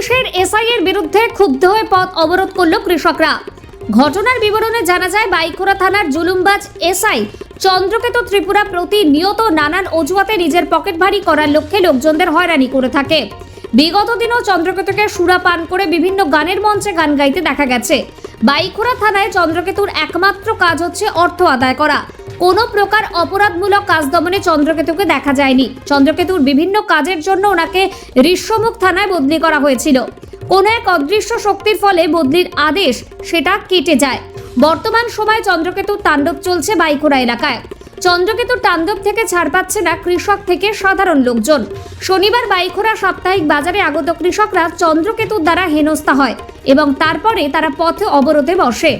পুলিশের এসআই এর বিরুদ্ধে ক্ষুব্ধ হয়ে পথ অবরোধ করল কৃষকরা। ঘটনার বিবরণে জানা যায়, বাইকুড়া থানার জুলুমবাজ এসআই চন্দ্রকেতু ত্রিপুরা প্রতিনিয়ত নানান অজুহাতে নিজের পকেট ভারী করার লক্ষ্যে লোকজনদের হয়রানি করে থাকে। বিগত দিনেও চন্দ্রকেতুকে সুরা পান করে বিভিন্ন গানের মঞ্চে গান গাইতে দেখা গেছে। বাইখোরা থানায় চন্দ্রকেতুর একমাত্র কাজ হচ্ছে অর্থ আদায় করা। কোনো প্রকার অপরাধমূলক কাজ দমনে চন্দ্রকেতুকে দেখা যায়নি। চন্দ্রকেতুর বিভিন্ন কাজের জন্য ওনাকে ঋষ্যমুখ থানায় বদলি করা হয়েছিল। কোনো এক অদৃশ্য শক্তির ফলে বদলির আদেশ সেটা কেটে যায়। বর্তমান সময়ে চন্দ্রকেতুর তাণ্ডব চলছে বাইকুড়া এলাকায়। চন্দ্রকেতুর তাণ্ডব থেকে ছাড় পাচ্ছে না কৃষক থেকে সাধারণ লোকজন। শনিবার বাইখোরা সাপ্তাহিক বাজারে আগত কৃষকরা চন্দ্রকেতুর দ্বারা হেনস্থা হয় এবং তারপরে তারা পথে অবরোধে বসে।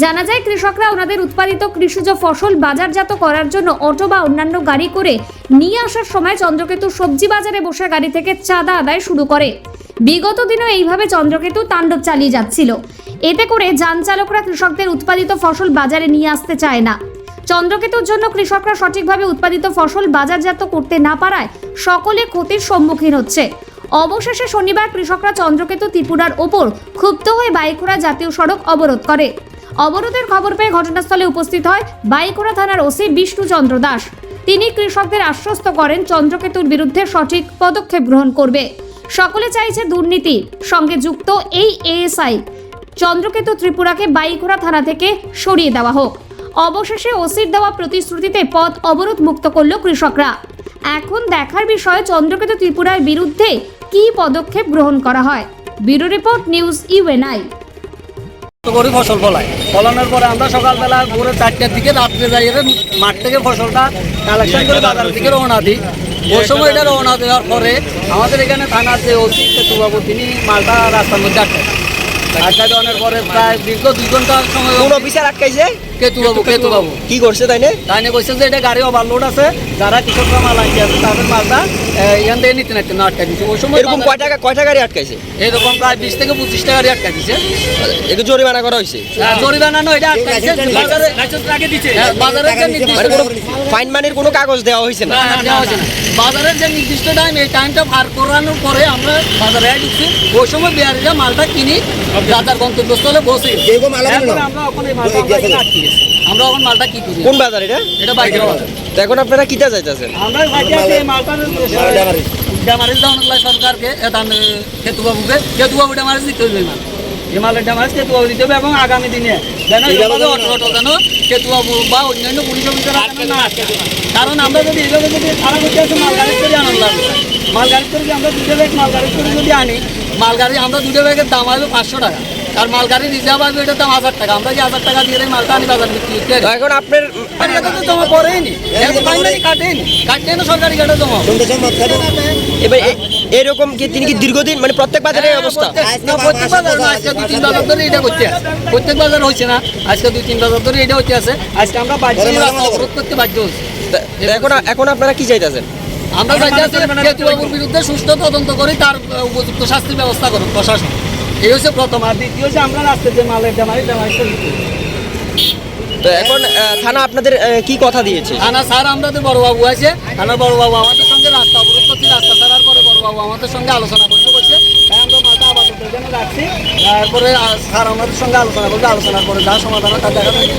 জানা যায়, কৃষকরা ওনাদের উৎপাদিত কৃষিজ ফসল বাজারজাত করার জন্য অটো বা অন্যান্য গাড়ি করে নিয়ে আসার সময় চন্দ্রকেতু সবজি বাজারে বসে গাড়ি থেকে চাঁদা আদায় শুরু করে। বিগত দিনেও এইভাবে চন্দ্রকেতু তাণ্ডব চালিয়ে যাচ্ছিল। এতে করে যান চালকরা কৃষকদের উৎপাদিত ফসল বাজারে নিয়ে আসতে চায় না। চন্দ্রকেতুর জন্য কৃষকরা সঠিকভাবে উৎপাদিত ফসল বাজারজাত করতে না পারায় সকলে ক্ষতির সম্মুখীন হচ্ছে। অবশেষে শনিবার কৃষকরা চন্দ্রকেতু ত্রিপুরার ওপর ক্ষুব্ধ হয়ে বাইকুড়া জাতীয় সড়ক অবরোধ করে। অবরোধের খবর পেয়ে ঘটনাস্থলে উপস্থিত হয় বাইকুড়া থানার ওসি বিষ্ণুচন্দ্র দাস। তিনি কৃষকদের আশ্বস্ত করেন চন্দ্রকেতুর বিরুদ্ধে সঠিক পদক্ষেপ গ্রহণ করবে। সকলে চাইছে দুর্নীতি। সঙ্গে যুক্ত এই এএসআই, চন্দ্রকেতু ত্রিপুরাকে বাইকুড়া থানা থেকে সরিয়ে দেওয়া হোক। অবশেষে ওসির দেওয়া প্রতিশ্রুতিতে পথ অবরোধ মুক্ত করল কৃষকরা। এখন দেখার বিষয়, চন্দ্রকেতু ত্রিপুরার বিরুদ্ধে কী পদক্ষেপ গ্রহণ করা হয়? ব্যুরো রিপোর্ট নিউজ ইউএনআই করি ফসল ফলাই ফলানোর পরে আমরা সকালবেলা ভোরে চারটার দিকে রাত্রে যাই মাঠ থেকে ফসলটা কালেকশন করে বাজারের দিকে রওনা দিই। ওই সময় এটা রওনা দেওয়ার পরে আমাদের এখানে থানার যে ওসি সেতুবাবু তিনি মালটা রাস্তার মধ্যে আটকায় আটকা দেওয়ানোর পরে প্রায় দীর্ঘ দুই ঘণ্টার সময় কোন অফিসার আটকাইছে? কেতুবাবু কেতুবাবু কি করছে তাই না তাই নিয়ে যে এটা গাড়ি ওভারলোড আছে যারা কৃষকরা মাল আনছে আছে তাদের মালটা এখান থেকে নিতে নিতে না আটকা দিচ্ছে ওই সময় এরকম কয় টাকা কয় টাকা গাড়ি আটকাইছে? এরকম প্রায় বিশ থেকে পঁচিশ টাকা আটকা দিচ্ছে একটু জরিমানা করা হয়েছে জরিমানা নয় এটা আটকাইছে। বাজারে হ্যাঁ, বাজারের যে নির্দিষ্ট ফাইন মানির কোনো কাগজ দেওয়া হয়েছে না? না, না, দেওয়া হয়েছে না। বাজারের যে নির্দিষ্ট টাইম এই টাইমটা পার করানোর পরে আমরা বাজারে ঢুকছি। ওই সময় বিহারিরা মালটা কিনি গন্তব্যস্থলে বসে আমরা ওখানে মালটা আটকে গেছি। আমরা ওখানে মালটা কি কোন বাজার এটা? এটা বাইকের বাজার। এখন আপনারা কিটা যাইতেছেন আমরা বাইকে আছি মালটা ড্যামারেজ দেওয়া লাগল সরকারকে আমি কেতুবাবুকে কেতুবাবু ড্যামারেজ দিতে হইবে না মালের ড্যামারেজ কেতুবাবু দিতে হবে এবং আগামী দিনে যেন অটো যেন কেতুবাবু বা অন্যান্য পুলিশ অফিসার না কারণ আমরা যদি এইভাবে যদি খারাপ হচ্ছে আছে মাল গাড়ি করে আনন্দ লাগবে মাল গাড়ি করে আমরা দুটো ব্যাগ মাল গাড়ি করে যদি আনি মাল গাড়ি আমরা দুটো ব্যাগের দাম আসবে পাঁচশো টাকা। আর মাল গাড়ি রিজার্ভ আসবে দাম হাজার টাকা। আমরা যে হাজার টাকা দিয়ে এই মালটা আনি বাজার বিক্রি এখন আপনার এটা জমা পড়েনি কাটেনি সরকারি কাটে জমা এবার এরকম কি তিনি কি দীর্ঘদিন মানে প্রত্যেক বাজারে অবস্থা? প্রত্যেক বাজার আজকে দুই তিন বাজার ধরে এটা করতে আছে। প্রত্যেক বাজার হচ্ছে না আজকে দুই তিন বাজার ধরে এটা হচ্ছে আছে। আজকে আমরা বাধ্য হয়ে অবরোধ করতে বাধ্য হচ্ছি এখন এখন আপনারা কি চাইতেছেন? আমরা কেতুবাবুর বিরুদ্ধে সুষ্ঠু তদন্ত করে তার উপযুক্ত শাস্তির ব্যবস্থা করুন প্রশাসন। এই হচ্ছে প্রথম আর দ্বিতীয় হচ্ছে আমরা রাস্তায় যে মালের জামারি জামারি তো এখন থানা আপনাদের কি কথা দিয়েছে? থানা স্যার আমাদের বড়বাবু আছে। থানার বড়বাবু আমাদের সঙ্গে রাস্তা অবরোধ করছি রাস্তা ছাড়ার পরে বড়বাবু আমাদের সঙ্গে আলোচনা করতে বলছে তাই আমরা মাথা আপাতত এখানে রাখছি। তারপরে স্যার আমাদের সঙ্গে আলোচনা করবে আলোচনার পরে যা সমাধান হয় তা দেখা যাবে।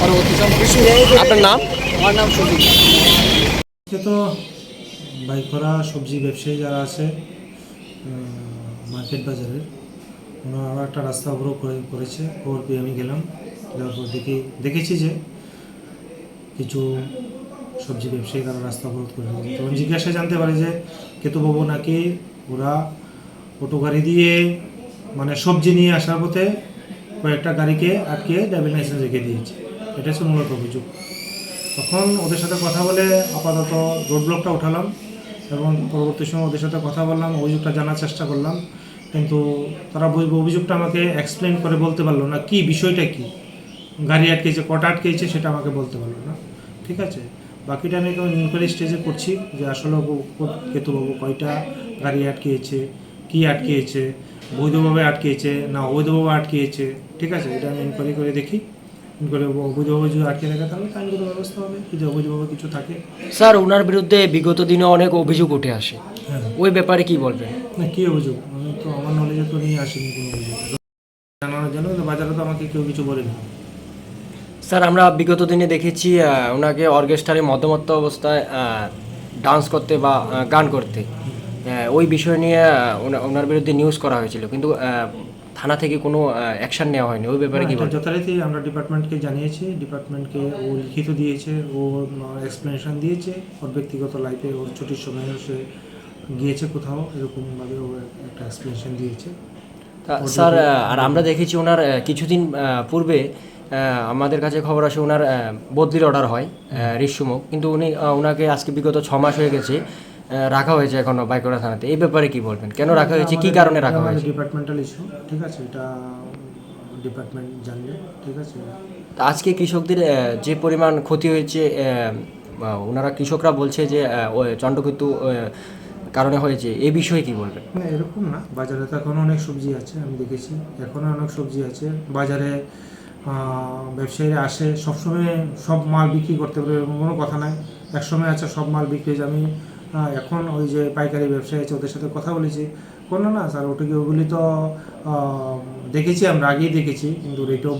পরবর্তী সময় আপনার নাম? আমার নাম সুদীপ আজকে তো বাইকরা সবজি ব্যবসায়ী যারা আছে মার্কেট বাজারের ওনারা একটা রাস্তা অবরোধ করে করেছে। খবর পেয়ে আমি গেলাম। যাওয়ার পর দেখি দেখেছি যে কিছু সবজি ব্যবসায়ী তারা রাস্তা অবরোধ করে। তখন জিজ্ঞাসা জানতে পারে যে কেতুবাবু নাকি ওরা অটো গাড়ি দিয়ে মানে সবজি নিয়ে আসার পথে কয়েকটা গাড়িকে আটকে ড্রাইভিং লাইসেন্স রেখে দিয়েছে। এটা হচ্ছে মূলত অভিযোগ। তখন ওদের সাথে কথা বলে আপাতত রোড ব্লকটা উঠালাম এবং পরবর্তী সময় ওদের সাথে কথা বললাম, অভিযোগটা জানার চেষ্টা করলাম। কিন্তু তারা অভিযোগটা আমাকে এক্সপ্লেন করে বলতে পারল না কি বিষয়টা কি? গাড়ি আটকেছে কটা আটকেছে সেটা আমাকে বলতে পারল না। ঠিক আছে? বাকিটা আমি এখন ইনকোয়ারি স্টেজে করছি যে আসলে কেতুবাবু কয়টা গাড়ি আটকেছে কি আটকেছে বৈধভাবে আটকেছে না অবৈধভাবে আটকেছে ঠিক আছে? এটা আমি ইনকোয়ারি করে দেখি। অবৈধভাবে যদি আটকে তাহলে আইনগত ব্যবস্থা হবে। যদি অবৈধভাবে কিছু থাকে। স্যার ওনার বিরুদ্ধে বিগত দিনে অনেক অভিযোগ উঠে আসে। হ্যাঁ। ওই ব্যাপারে কি বলবেন? না কী অভিযোগ? আমি তো আমার নলেজে তো নিয়ে আসিনি কোনো অভিযোগ। জানানোর জন্য কিন্তু বাজারে তো আমাকে কেউ কিছু বলেনি। স্যার আমরা বিগত দিনে দেখেছি আহ, ওনাকে অর্কেস্ট্রারে মধ্যমত্ত অবস্থায় ডান্স করতে বা আহ, গান করতে। আহ, ওই বিষয় নিয়ে আহ, ওনা- ওনার বিরুদ্ধে নিউজ করা হয়েছিল। কিন্তু আহ, থানা থেকে কোনো অ্যাকশন নেওয়া হয়নি। ওই ব্যাপারে কি এটা বলবেন যথারীতি আমরা ডিপার্টমেন্টকে জানিয়েছি। ডিপার্টমেন্টকে ও লিখিত দিয়েছে ও এক্সপ্লেনেশন দিয়েছে। ওর ব্যক্তিগত লাইফে ওর ছুটির সময় সে গিয়েছে কোথাও এরকমভাবে ও একটা এক্সপ্লেনেশন দিয়েছে। তা স্যার আর আমরা দেখেছি ওনার কিছুদিন পূর্বে আমাদের কাছে খবর আসে ওনার বদলির অর্ডার হয় ঋষিমুখ কিন্তু উনি ওনাকে আজকে বিগত ছ মাস হয়ে গেছে রাখা হয়েছে এখনও বাইকোড়া থানাতে। এই ব্যাপারে কি বলবেন? কেন রাখা হয়েছে? কি কারণে রাখা হয়েছে? ডিপার্টমেন্টাল ইস্যু ঠিক আছে? এটা ডিপার্টমেন্ট জানবে ঠিক আছে? তা আজকে কৃষকদের যে পরিমাণ ক্ষতি হয়েছে ওনারা কৃষকরা বলছে যে চন্দ্রকেতু কারণে হয়েছে এ বিষয়ে কি বলবেন? না এরকম না। বাজারে তো এখনও অনেক সবজি আছে আমি দেখেছি। এখনও অনেক সবজি আছে। বাজারে ব্যবসায়ীরা আসে সবসময় সব মাল বিক্রি করতে পারে এরকম কোনো কথা নাই। একসময় আছে সব মাল বিক্রি হয়ে আমি এখন ওই যে পাইকারি ব্যবসায়ী আছে ওদের সাথে কথা বলেছি। কোনো না স্যার ওটা কি ওগুলি তো দেখেছি আমরা আগেই দেখেছি কিন্তু রেটেও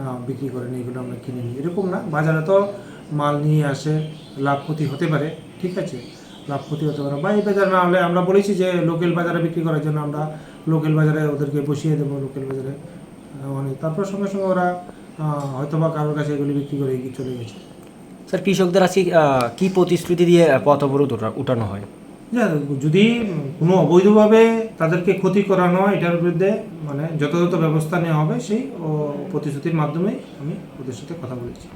আহ, বিক্রি করেনি এগুলো আমরা কিনে নিই। এরকম না বাজারে তো মাল নিয়ে আসে লাভ ক্ষতি হতে পারে ঠিক আছে। লাভ ক্ষতি হতে পারে বা এই বাজার না হলে আমরা বলেছি যে লোকাল বাজারে বিক্রি করার জন্য আমরা লোকাল বাজারে ওদেরকে বসিয়ে দেবো লোকাল বাজারে অনেক। তারপর সঙ্গে সঙ্গে ওরা হয়তো বা কারোর কাছে এগুলি বিক্রি করে এগিয়ে চলে গেছে। স্যার কৃষকদের আজকে কি প্রতিশ্রুতি দিয়ে পথ অবরোধ উঠানো হয়? যদি কোনো অবৈধভাবে তাদেরকে ক্ষতি করানো হয় এটার বিরুদ্ধে মানে যথাযথ ব্যবস্থা নেওয়া হবে সেই প্রতিশ্রুতির মাধ্যমে আমি ওদের সাথে কথা বলেছি।